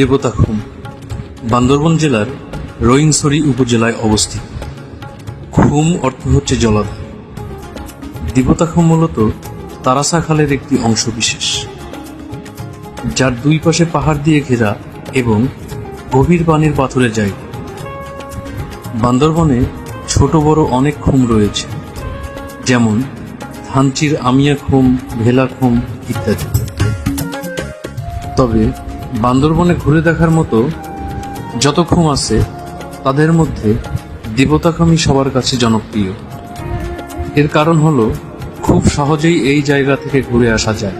দেবতাখুম বান্দরবন জেলার রোইংছড়ি উপজেলায় অবস্থিত। খুম অর্থ হচ্ছে জলাধার। দেবতাখুম মূলত তারাসা খালের একটি অংশ বিশেষ, যার দুই পাশে পাহাড় দিয়ে ঘেরা এবং গভীর পানির পাথরে জায়গা। বান্দরবনে ছোট বড় অনেক খুম রয়েছে, যেমন থানচির আমিয়া খুম ভেলা খুম ইত্যাদি। তবে বান্দরবনে ঘুরে দেখার মতো যত খুম আছে, তাদের মধ্যে দেবতাখামি সবার কাছে জনপ্রিয়। এর কারণ হলো, খুব সহজেই এই জায়গা থেকে ঘুরে আসা যায়।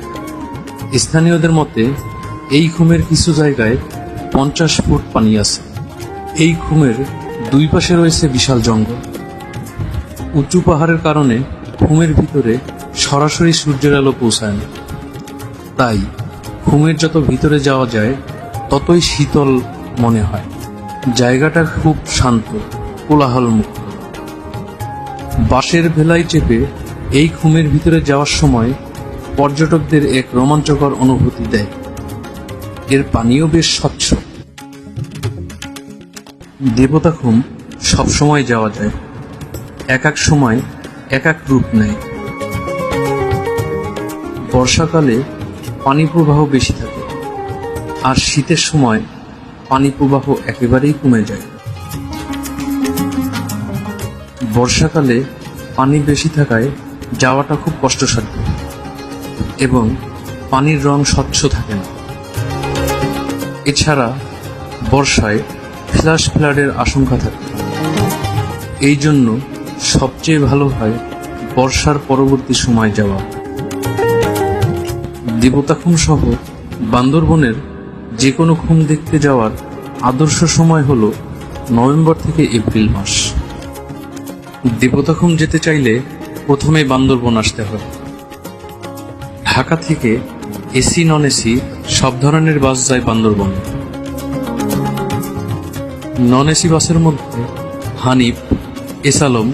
স্থানীয়দের মতে, এই খুমের কিছু জায়গায় পঞ্চাশ ফুট পানি আছে। এই খুমের দুই পাশে রয়েছে বিশাল জঙ্গল। উঁচু পাহাড়ের কারণে খুমের ভিতরে সরাসরি সূর্যের আলো পৌঁছায় না। তাই ঘুমের যত ভিতরে যাওয়া যায়, ততই শীতল মনে হয়। জায়গাটা খুব শান্ত কোলাহল মুক্ত বাঁশের ভেলায় চেপে এই ঘুমের ভিতরে যাওয়ার সময় পর্যটকদের এক রোমাঞ্চকর অনুভূতি দেয়। এর পানিও বেশ স্বচ্ছ। দেবতা ঘুম সবসময় যাওয়া যায়। এক এক সময় এক এক রূপ নেয়। বর্ষাকালে পানি প্রবাহ বেশি থাকে। আর শীতের সময় পানি প্রবাহ একেবারেই কমে যায়। বর্ষাকালে পানি বেশি থাকায় যাওয়াটা খুব কষ্টসাধ্য এবং পানির রং স্বচ্ছ থাকে না। এছাড়া বর্ষায় ফ্ল্যাশ ফ্লাডের আশঙ্কা থাকে। এই জন্য সবচেয়ে ভালো হয় বর্ষার পরবর্তী সময় যাওয়া। দেবতাখুম সহ বান্দরবনের যে কোনো খুম দেখতে যাওয়ার আদর্শ সময় হল নভেম্বর থেকে এপ্রিল মাস। দেবতাখুম যেতে চাইলে প্রথমে বান্দরবন আসতে হবে ঢাকা থেকে এসি নন এসি সব ধরনের বাস যায় বান্দরবন। নন এসি বাসের মধ্যে হানিফ, এসালম,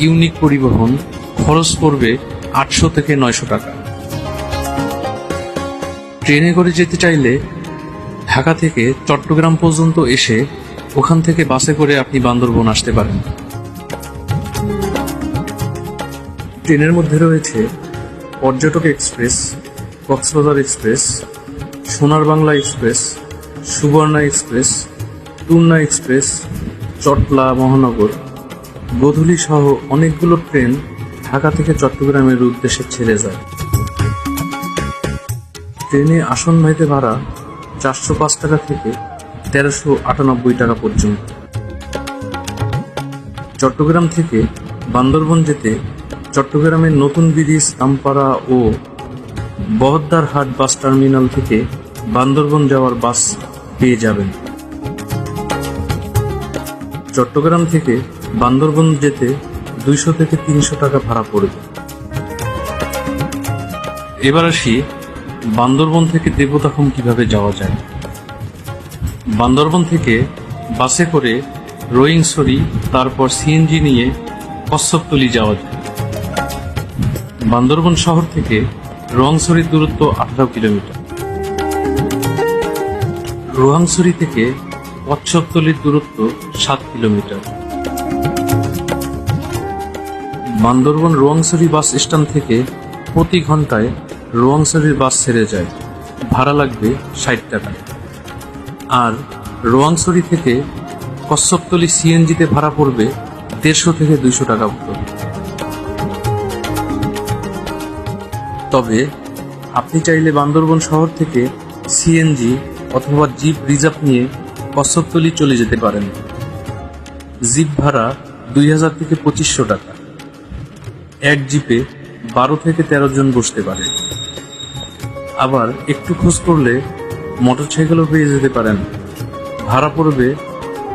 ইউনিক পরিবহন খরচ পড়বে আটশো থেকে নয়শো টাকা। ট্রেনে করে যেতে চাইলে ঢাকা থেকে চট্টগ্রাম পর্যন্ত এসে ওখান থেকে বাসে করে আপনি বান্দরবন আসতে পারেন। ট্রেনের মধ্যে রয়েছে পর্যটক express, Cox's Bazar express, Sonar Bangla express, Subarna express, Turna express, Chattala, Mahanagar. Godhuli সহ অনেকগুলো ট্রেন ঢাকা থেকে চট্টগ্রামের উদ্দেশ্যে ছেড়ে যায়। ট্রেনে আসন ভাইতে ভাড়া চারশো পাঁচ টাকা থেকে তেরোশো আটানব্বই টাকা পর্যন্ত। চট্টগ্রাম থেকে বান্দরবন যেতে চট্টগ্রামের নতুন ব্রিজ, আমপাড়া ও বহদ্দার হাট বাস টার্মিনাল থেকে বান্দরবন যাওয়ার বাস পেয়ে যাবেন। চট্টগ্রাম থেকে বান্দরবন যেতে দুইশো থেকে তিনশো টাকা ভাড়া পড়বে। এবার আসি বান্দরবন থেকে দেবতাখুম কীভাবে যাওয়া যায়? বান্দরবন থেকে বাসে করে রোয়িংছড়ি তারপর সিএনজি নিয়ে কচ্ছপতলি যাওয়া যায়। বান্দরবন শহর থেকে রোয়াংছড়ির দূরত্ব আঠারো কিলোমিটার। রোহাংছড়ি থেকে কচ্ছপতলির দূরত্ব সাত kilometre. Bandarban Rowangchhari bus stand থেকে প্রতি ঘন্টায় রোয়াংছড়ির বাস ছেড়ে যায়। ভাড়া লাগবে ষাট টাকা। আর রোয়াংছড়ি থেকে কচ্ছপতলি সিএনজিতে ভাড়া পড়বে দেড়শো থেকে দুইশো টাকা মতো। তবে আপনি চাইলে বান্দরবন শহর থেকে সিএনজি অথবা জিপ রিজার্ভ নিয়ে কচ্ছপতলি চলে যেতে পারেন। জিপ ভাড়া দুই হাজার থেকে পঁচিশশো টাকা। এক জিপে বারো থেকে তেরো জন বসতে পারে। আবার একটু খোঁজ করলে মোটরসাইকেলও পেয়ে যেতে পারেন। ভাড়া পড়বে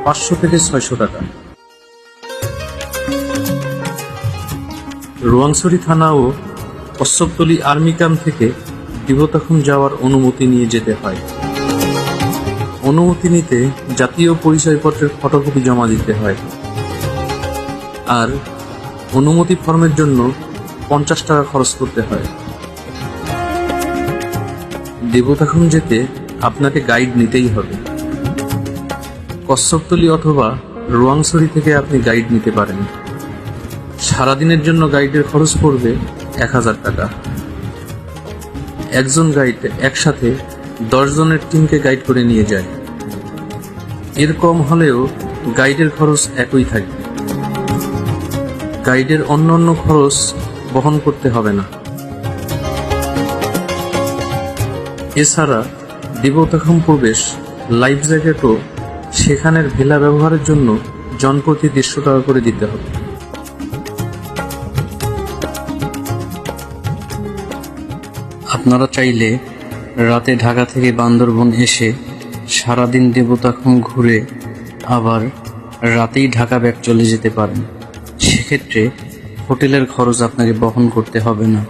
পাঁচশো থেকে ছয়শো টাকা। রোয়াংছড়ি থানা ও কশ্যপতলি আর্মি ক্যাম্প থেকে দিবতাখুম যাওয়ার অনুমতি নিয়ে যেতে হয়। অনুমতি নিতে জাতীয় পরিচয়পত্রের ফটোকপি জমা দিতে হয়। আর অনুমতি ফর্মের জন্য পঞ্চাশ টাকা খরচ করতে হয়। দেবতাখুম যেতে আপনাকে গাইড নিতেই হবে। কচ্ছপতলি অথবা রোয়াংছড়ি থেকে আপনি গাইড নিতে পারেন। সারাদিনের জন্য গাইডের খরচ পড়বে এক হাজার টাকা। একজন গাইড একসাথে জনের টিমকে গাইড করে নিয়ে যায়। এর কম হলেও গাইডের খরচ একই থাকবে। গাইডের অন্যান্য খরচ বহন করতে হবে না। এছাড়া দেবতাখাম প্রবেশ লাইফ জ্যাকেটও সেখানের ভেলা ব্যবহারের জন্য জনপ্রতি দেড়শো টাকা করে দিতে হবে। আপনারা চাইলে রাতে ঢাকা থেকে বান্দরবন এসে সারাদিন দেবতাখম ঘুরে আবার রাতেই ঢাকা ব্যাক চলে যেতে পারেন। সেক্ষেত্রে হোটেলের খরচ আপনাকে বহন করতে হবে না।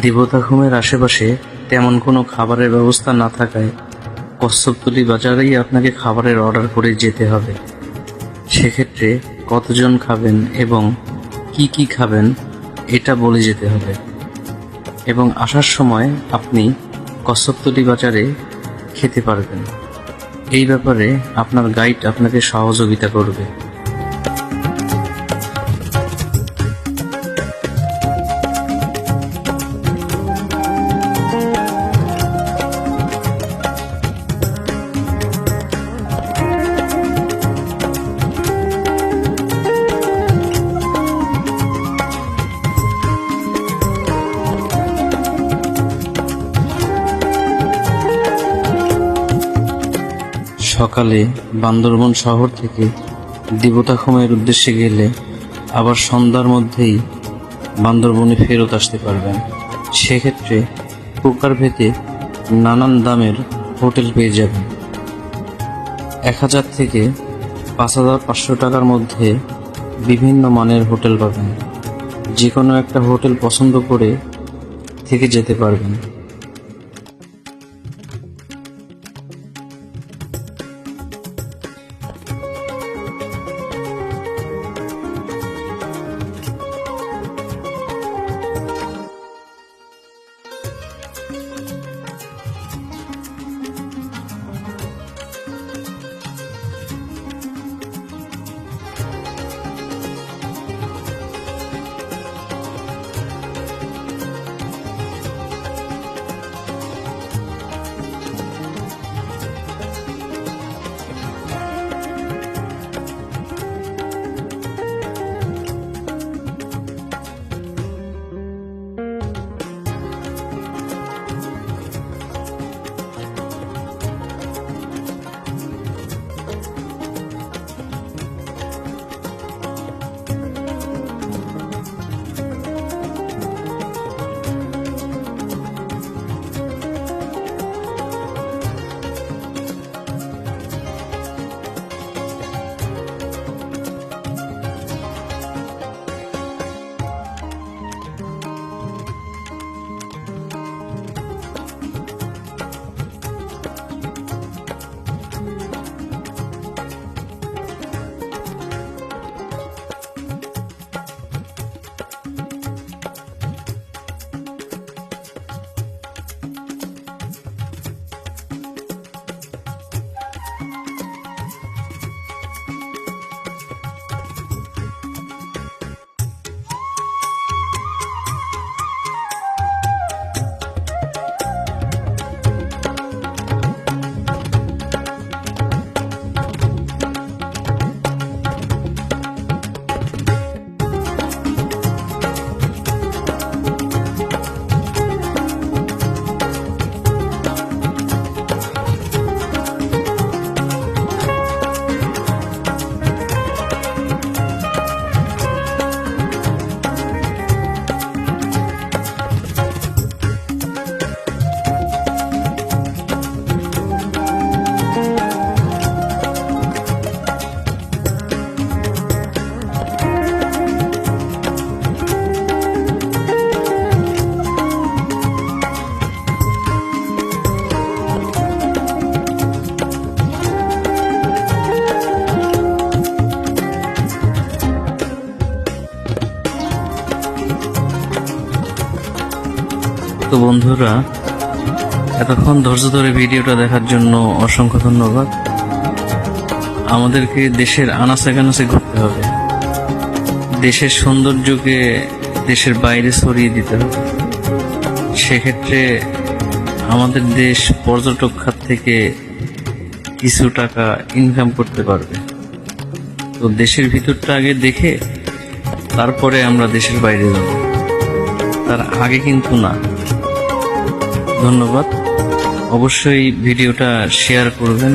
দেবতাখুমের আশেপাশে তেমন কোনো খাবারের ব্যবস্থা না থাকায় কচ্ছপতলি বাজারেই আপনাকে খাবারের অর্ডার করে যেতে হবে। সেক্ষেত্রে কতজন খাবেন এবং কি কি খাবেন, এটা বলে যেতে হবে। এবং আসার সময় আপনি কচ্ছপতলি বাজারে খেতে পারবেন। এই ব্যাপারে আপনার গাইড আপনাকে সহযোগিতা করবে। সকালে বান্দরবন শহর থেকে দেবতাখমের উদ্দেশ্যে গেলে আবার সন্ধ্যার মধ্যেই বান্দরবনে ফেরত আসতে পারবেন। সেক্ষেত্রে প্রকার ভেদে নানান দামের হোটেল পেয়ে যাবেন। এক হাজার থেকে পাঁচ হাজার পাঁচশো টাকার মধ্যে বিভিন্ন মানের হোটেল পাবেন। যে কোনো একটা হোটেল পছন্দ করে থেকে যেতে পারবেন। তো বন্ধুরা, এতক্ষণ ধৈর্য ধরে ভিডিওটা দেখার জন্য অসংখ্য ধন্যবাদ। আমাদেরকে দেশের আনাচে কানাচে ঘুরতে হবে। দেশের সৌন্দর্যকে দেশের বাইরে ছড়িয়ে দিতে হবে। সেক্ষেত্রে আমাদের দেশ পর্যটক খাত থেকে কিছু টাকা ইনকাম করতে পারবে। তো দেশের ভিতরটা আগে দেখে তারপরে আমরা দেশের বাইরে যাব। তার আগে কিন্তু না। ধন্যবাদ। অবশ্যই ভিডিওটা শেয়ার করবেন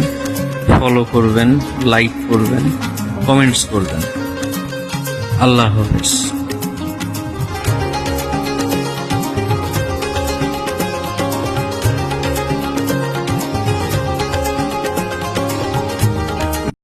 ফলো করবেন লাইক করবেন কমেন্টস করবেন। আল্লাহ হাফেজ।